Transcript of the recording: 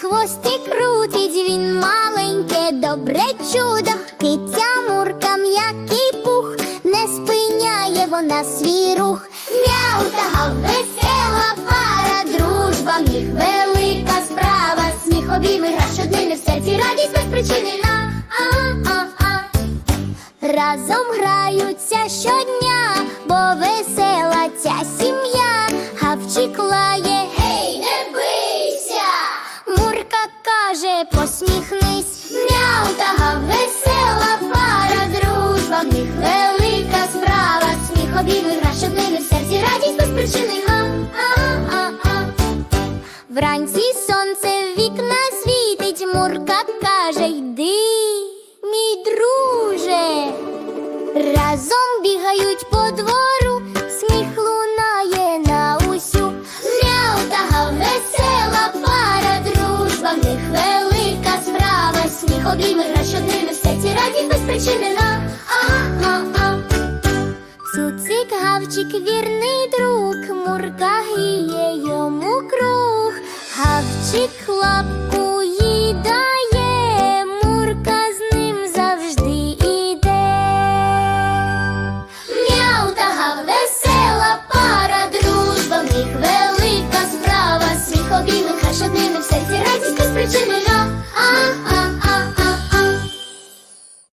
хвостик крутить, він маленьке, добре чудо. Киця мурка, м'який пух, не спиняє вона свій рух. Мяу та гав, весела пара, дружба в велика справа. Сміх обійми гра щоднини в серці, радість без причини на а-а-а. Разом граються щодня, бо весела посміхнись. Мяу весела пара, дружба в них велика справа. Сміх обійми гра щоднини в серці, радість без причини. Вранці сонце в вікна світить, Мурка каже, йди, мій друже. Разом бігають по двору, обійми гра щоднини в серці, радість без причини на а-а-а. Цуцик гавчик вірний друг, мурка гріє йому круг, гавчик хлоп